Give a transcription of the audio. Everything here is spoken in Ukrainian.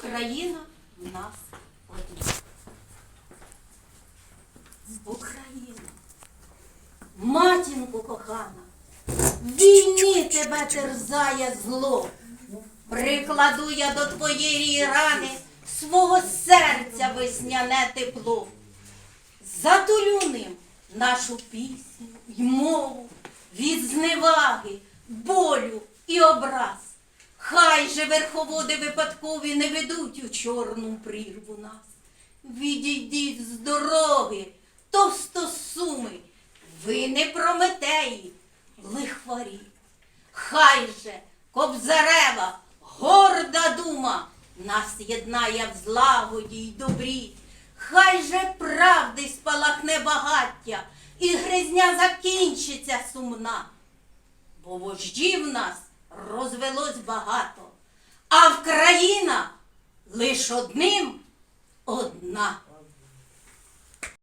країна в нас одна. Україна, матінко кохана, війні тебе терзає зло. Прикладу я до твоєї рани свого серця весняне тепло. Затулю ним нашу пісню й мову від зневаги, болю і образ. Хай же верховоди випадкові не ведуть у чорну прірву нас. Відійдіть з дороги, товстосуми, ви не прометеї, лихварі. Хай же кобзарева, горда дума нас єднає в злагоді й добрі. Хай же правди спалахне багаття, і гризня закінчиться сумна. Бо вождів нас розвелось багато, лиш одним одна.